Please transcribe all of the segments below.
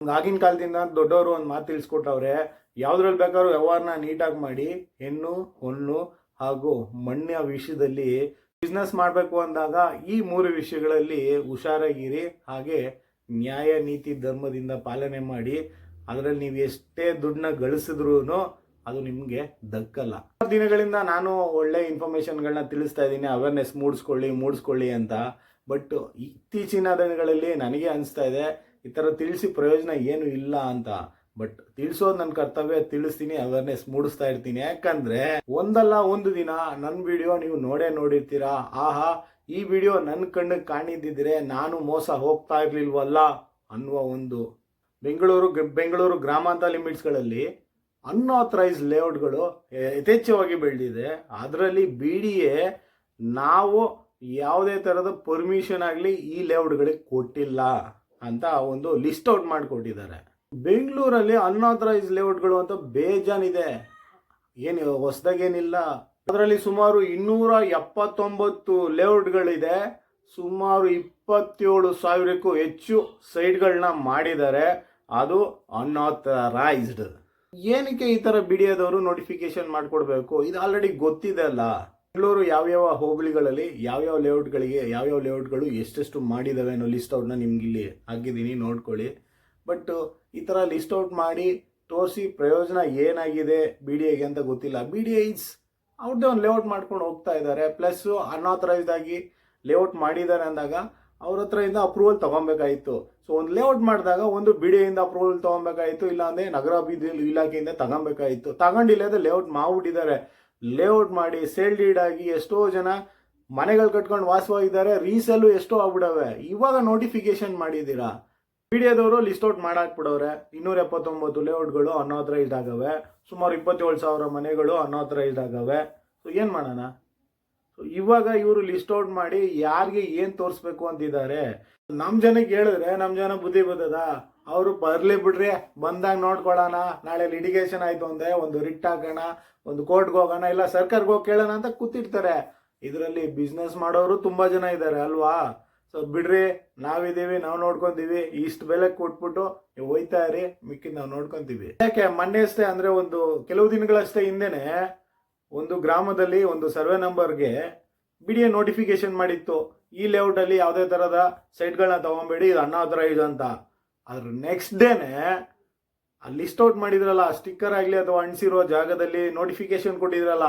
ಆಗಿನ ಕಾಲದಿಂದ ದೊಡ್ಡವರು ಒಂದು ಮಾತು ತಿಳಿಸ್ಕೊಟ್ಟವ್ರೆ ಯಾವ್ದ್ರಲ್ಲಿ ಬೇಕಾದ್ರೂ ವ್ಯವಹಾರನ ನೀಟಾಗಿ ಮಾಡಿ, ಹೆಣ್ಣು, ಹೊಣ್ಣು ಹಾಗೂ ಮಣ್ಣಿನ ವಿಷಯದಲ್ಲಿ ಬಿಸ್ನೆಸ್ ಮಾಡಬೇಕು ಅಂದಾಗ ಈ ಮೂರು ವಿಷಯಗಳಲ್ಲಿ ಹುಷಾರಾಗಿರಿ, ಹಾಗೆ ನ್ಯಾಯ, ನೀತಿ, ಧರ್ಮದಿಂದ ಪಾಲನೆ ಮಾಡಿ, ಅದರಲ್ಲಿ ನೀವು ಎಷ್ಟೇ ದುಡ್ಡನ್ನ ಗಳಿಸಿದ್ರು ಅದು ನಿಮಗೆ ದಕ್ಕಲ್ಲ. ದಿನಗಳಿಂದ ನಾನು ಒಳ್ಳೆ ಇನ್ಫಾರ್ಮೇಶನ್ಗಳನ್ನ ತಿಳಿಸ್ತಾ ಇದ್ದೀನಿ ಅವೇರ್ನೆಸ್ ಮೂಡಿಸ್ಕೊಳ್ಳಿ ಮೂಡಿಸ್ಕೊಳ್ಳಿ ಅಂತ. ಬಟ್ ಇತ್ತೀಚಿನ ದಿನಗಳಲ್ಲಿ ನನಗೆ ಅನಿಸ್ತಾ ಇದೆ ಈ ಥರ ತಿಳಿಸಿ ಪ್ರಯೋಜನ ಏನು ಇಲ್ಲ ಅಂತ. ಬಟ್ ತಿಳಿಸೋದು ನನ್ನ ಕರ್ತವ್ಯ, ತಿಳಿಸ್ತೀನಿ ಅವೇರ್ನೆಸ್ ಮೂಡಿಸ್ತಾ ಇರ್ತೀನಿ. ಯಾಕಂದ್ರೆ ಒಂದಲ್ಲ ಒಂದು ದಿನ ನನ್ನ ವಿಡಿಯೋ ನೀವು ನೋಡೇ ನೋಡಿರ್ತೀರಾ. ಆಹಾ, ಈ ವಿಡಿಯೋ ನನ್ನ ಕಣ್ಣಿಗೆ ಕಾಣಿದ್ದಿದ್ರೆ ನಾನು ಮೋಸ ಹೋಗ್ತಾ ಇರ್ಲಿಲ್ವಲ್ಲ ಅನ್ನುವ ಒಂದು. ಬೆಂಗಳೂರು ಬೆಂಗಳೂರು ಗ್ರಾಮಾಂತರ ಲಿಮಿಟ್ಸ್ಗಳಲ್ಲಿ ಅನ್ಆಥರೈಸ್ ಲೇಔಟ್ಗಳು ಯಥೇಚ್ಛವಾಗಿ ಬೆಳೆದಿದೆ. ಅದರಲ್ಲಿ ಬಿ ಡಿ ಎ ನಾವು ಯಾವುದೇ ಥರದ ಪರ್ಮಿಷನ್ ಆಗಲಿ ಈ ಲೇಔಟ್ಗಳಿಗೆ ಕೊಟ್ಟಿಲ್ಲ. ಅಂತ ಒಂದು ಲಿಸ್ಟ್ ಔಟ್ ಮಾಡಿಕೊಟ್ಟಿದ್ದಾರೆ. ಬೆಂಗಳೂರಲ್ಲಿ ಅನ್ಆಥರೈಸ್ ಲೇಔಟ್ಗಳು ಅಂತ ಬೇಜಾನಿದೆ. ಏನು, ಹೊಸದಾಗೇನಿಲ್ಲ. ಅದರಲ್ಲಿ ಸುಮಾರು ಇನ್ನೂರ ಎಪ್ಪತ್ತೊಂಬತ್ತು ಲೇಔಟ್ಗಳಿದೆ ಸುಮಾರು ಇಪ್ಪತ್ತೇಳು ಸಾವಿರಕ್ಕೂ ಹೆಚ್ಚು ಸೈಟ್ಗಳನ್ನ ಮಾಡಿದ್ದಾರೆ. ಅದು ಅನ್ಆಥರೈಸ್ಡ್ ಏನಕ್ಕೆ ಈ ಥರ ಬಿಡಿಯೋದವರು ನೋಟಿಫಿಕೇಶನ್ ಮಾಡಿಕೊಡ್ಬೇಕು? ಇದು ಆಲ್ರೆಡಿ ಗೊತ್ತಿದೆ ಅಲ್ಲ. ಬೆಂಗಳೂರು ಯಾವ್ಯಾವ ಹೋಬಳಿಗಳಲ್ಲಿ ಯಾವ್ಯಾವ ಲೇಔಟ್ಗಳಿಗೆ ಯಾವ್ಯಾವ ಲೇಔಟ್ಗಳು ಎಷ್ಟೆಷ್ಟು ಮಾಡಿದ್ದಾವೆ ಅನ್ನೋ ಲಿಸ್ಟ್ ಔಟ್ನ ನಿಮ್ಗೆ ಇಲ್ಲಿ ಹಾಕಿದ್ದೀನಿ, ನೋಡ್ಕೊಳ್ಳಿ. ಬಟ್ ಈ ಥರ ಲಿಸ್ಟ್ ಔಟ್ ಮಾಡಿ ತೋರಿಸಿ ಪ್ರಯೋಜನ ಏನಾಗಿದೆ ಬಿ ಡಿ ಎಗೆ ಅಂತ ಗೊತ್ತಿಲ್ಲ. ಬಿ ಡಿ ಐಸ್ ಅವ್ರದ್ದೇ ಒಂದು ಲೇಔಟ್ ಮಾಡ್ಕೊಂಡು ಹೋಗ್ತಾ ಇದ್ದಾರೆ. ಪ್ಲಸ್ಸು ಅನಾಥರೈಸ್ಡ್ ಆಗಿ ಲೇಔಟ್ ಮಾಡಿದ್ದಾರೆ ಅಂದಾಗ ಅವ್ರ ಹತ್ರ ಅಪ್ರೂವಲ್ ತೊಗೊಬೇಕಾಯಿತು. ಸೊ ಒಂದು ಲೇಔಟ್ ಮಾಡಿದಾಗ ಒಂದು ಬಿ ಡಿ ಇಂದ ಅಪ್ರೂವಲ್ ತೊಗೊಬೇಕಾಯಿತು, ಇಲ್ಲಾಂದರೆ ನಗರಾಭಿವೃದ್ಧಿ ಇಲಾಖೆಯಿಂದ ತಗೊಬೇಕಾಯಿತು. ತಗೊಂಡಿಲ್ಲ ಅಂದರೆ ಲೇಔಟ್ ಮಾಡ್ಬಿಟ್ಟಿದ್ದಾರೆ. ಲೇಔಟ್ ಮಾಡಿ ಸೇಲ್ ಡೀಡ್ ಆಗಿ ಎಷ್ಟೋ ಜನ ಮನೆಗಳು ಕಟ್ಕೊಂಡು ವಾಸವಾಗಿದ್ದಾರೆ ರೀಸೆಲ್ಲು ಎಷ್ಟೋ ಆಗ್ಬಿಡವೆ. ಇವಾಗ ನೋಟಿಫಿಕೇಶನ್ ಮಾಡಿದ್ದೀರಾ? ಪಿಡಿಯೋದವರು ಲಿಸ್ಟ್ ಔಟ್ ಮಾಡಾಕ್ಬಿಡವ್ರೆ. ಇನ್ನೂರ ಎಪ್ಪತ್ತೊಂಬತ್ತು ಲೇಔಟ್ಗಳು ಅನ್ಆಥರೈಸ್ಡ್ ಆಗವೆ. ಸುಮಾರು ಇಪ್ಪತ್ತೇಳು ಸಾವಿರ ಮನೆಗಳು ಅನ್ಆಥರೈಸ್ಡ್ ಆಗವೆ. ಸೊ ಏನು ಮಾಡೋಣ? ಸೊ ಇವಾಗ ಇವರು ಲಿಸ್ಟ್ ಔಟ್ ಮಾಡಿ ಯಾರಿಗೆ ಏನು ತೋರಿಸ್ಬೇಕು ಅಂತಿದ್ದಾರೆ? ನಮ್ಮ ಜನಕ್ಕೆ ಹೇಳಿದ್ರೆ ನಮ್ಮ ಜನ ಬುದ್ಧಿ ಬರ್ತದ ಅವರು ಬರ್ಲಿ ಬಿಡ್ರಿ, ಬಂದಾಗ ನೋಡ್ಕೊಳ್ಳೋಣ ನಾಳೆ ಲಿಟಿಗೇಷನ್ ಆಯ್ತು ಅಂದ್ರೆ ಒಂದು ರಿಟ್ ಹಾಕೋಣ, ಒಂದು ಕೋರ್ಟ್ಗೆ ಹೋಗೋಣ, ಇಲ್ಲ ಸರ್ಕಾರಕ್ಕೆ ಹೋಗಿ ಕೇಳೋಣ ಅಂತ ಕೂತಿರ್ತಾರೆ. ಇದರಲ್ಲಿ ಬಿಸ್ನೆಸ್ ಮಾಡೋರು ತುಂಬಾ ಜನ ಇದ್ದಾರೆ ಅಲ್ವಾ? ಸೊ ಬಿಡ್ರಿ, ನಾವಿದ್ದೀವಿ, ನಾವು ನೋಡ್ಕೊಂತೀವಿ, ಇಷ್ಟು ಬೆಲೆ ಕೊಟ್ಬಿಟ್ಟು ನೀವು ಹೋಯ್ತಾ ಇರಿ, ಮಿಕ್ಕಿದ್ ನಾವು ನೋಡ್ಕೊಂತೀವಿ. ಯಾಕೆ, ಮೊನ್ನೆ ಅಷ್ಟೇ ಅಂದ್ರೆ ಒಂದು ಕೆಲವು ದಿನಗಳಷ್ಟೇ ಹಿಂದೆನೆ ಒಂದು ಗ್ರಾಮದಲ್ಲಿ ಒಂದು ಸರ್ವೆ ನಂಬರ್ಗೆ ಬಿಡಿ ನೋಟಿಫಿಕೇಶನ್ ಮಾಡಿತ್ತು. ಈ ಲೇಔಟ್ ಅಲ್ಲಿ ಯಾವುದೇ ತರದ ಸೈಟ್ಗಳನ್ನ ತಗೊಂಬೇಡಿ, ಇದು ಇದೆ ಅಂತ. ಅದ್ರ ನೆಕ್ಸ್ಟ್ ಡೇನೆ ಅಲ್ಲಿ ಲಿಸ್ಟ್ ಔಟ್ ಮಾಡಿದ್ರಲ್ಲ ಸ್ಟಿಕ್ಕರ್ ಆಗಲಿ ಅಥವಾ ಅಂಟಿಸಿರೋ ಜಾಗದಲ್ಲಿ ನೋಟಿಫಿಕೇಶನ್ ಕೊಟ್ಟಿದ್ರಲ್ಲ,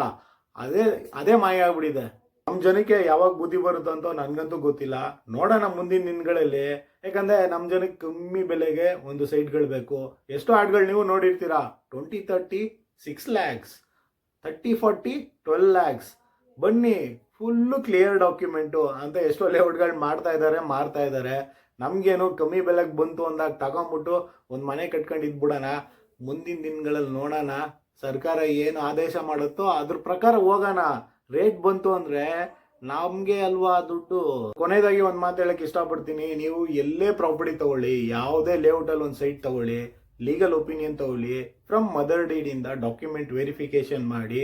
ಅದೇ ಅದೇ ಮಾಯ ಆಗ್ಬಿಟ್ಟಿದೆ. ನಮ್ಮ ಜನಕ್ಕೆ ಯಾವಾಗ ಬುದ್ಧಿ ಬರುತ್ತಂತೋ ನನಗಂತೂ ಗೊತ್ತಿಲ್ಲ. ನೋಡೋಣ ಮುಂದಿನ ದಿನಗಳಲ್ಲಿ. ಯಾಕಂದ್ರೆ ನಮ್ಮ ಜನಕ್ಕೆ ಕಮ್ಮಿ ಬೆಲೆಗೆ ಒಂದು ಸೈಟ್ಗಳು ಬೇಕು. ಎಷ್ಟು ಆಡ್ಗಳು ನೀವು ನೋಡಿರ್ತೀರಾ? Twenty thirty six lakhs thirty forty twelve lakhs ಬನ್ನಿ ಫುಲ್ಲು ಕ್ಲಿಯರ್ ಡಾಕ್ಯುಮೆಂಟು ಅಂತ ಎಷ್ಟೋ ಲೇಔಟ್ಗಳು ಮಾಡ್ತಾ ಇದ್ದಾರೆ ಮಾರ್ತಾ ಇದ್ದಾರೆ ನಮಗೇನು ಕಮ್ಮಿ ಬೆಲೆಗೆ ಬಂತು ಅಂದಾಗ ತಗೊಂಬಿಟ್ಟು ಒಂದು ಮನೆ ಕಟ್ಕೊಂಡು ಇದ್ಬಿಡೋಣ, ಮುಂದಿನ ದಿನಗಳಲ್ಲಿ ನೋಡೋಣ, ಸರ್ಕಾರ ಏನು ಆದೇಶ ಮಾಡುತ್ತೋ ಅದ್ರ ಪ್ರಕಾರ ಹೋಗೋಣ. ರೇಟ್ ಬಂತು ಅಂದರೆ ನಮಗೆ ಅಲ್ವಾ ದುಡ್ಡು? ಕೊನೆಯದಾಗಿ ಒಂದು ಮಾತು ಹೇಳಕ್ಕೆ ಇಷ್ಟಪಡ್ತೀನಿ, ನೀವು ಎಲ್ಲೇ ಪ್ರಾಪರ್ಟಿ ತಗೊಳ್ಳಿ, ಯಾವುದೇ ಲೇಔಟಲ್ಲಿ ಒಂದು ಸೈಟ್ ತಗೊಳ್ಳಿ ಲೀಗಲ್ ಒಪಿನಿಯನ್ ತಗೊಳ್ಳಿ ಫ್ರಮ್ ಮದರ್ ಡೀಡಿಂದ ಡಾಕ್ಯುಮೆಂಟ್ ವೆರಿಫಿಕೇಶನ್ ಮಾಡಿ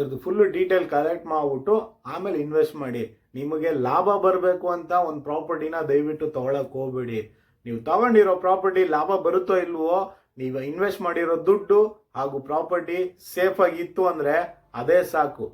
ಅದ್ರದ್ದು ಫುಲ್ ಡೀಟೇಲ್ ಕಲೆಕ್ಟ್ ಮಾಡ್ಬಿಟ್ಟು ಆಮೇಲೆ ಇನ್ವೆಸ್ಟ್ ಮಾಡಿ. ನಿಮಗೆ ಲಾಭ ಬರಬೇಕು ಅಂತ ಒಂದು ಪ್ರಾಪರ್ಟಿನ ದಯವಿಟ್ಟು ತಗೊಳಕ್ ಹೋಗ್ಬೇಡಿ. ನೀವು ತಗೊಂಡಿರೋ ಪ್ರಾಪರ್ಟಿ ಲಾಭ ಬರುತ್ತೋ ಇಲ್ವೋ, ನೀವು ಇನ್ವೆಸ್ಟ್ ಮಾಡಿರೋ ದುಡ್ಡು ಹಾಗೂ ಪ್ರಾಪರ್ಟಿ ಸೇಫ್ ಆಗಿತ್ತು ಅಂದ್ರೆ ಅದೇ ಸಾಕು.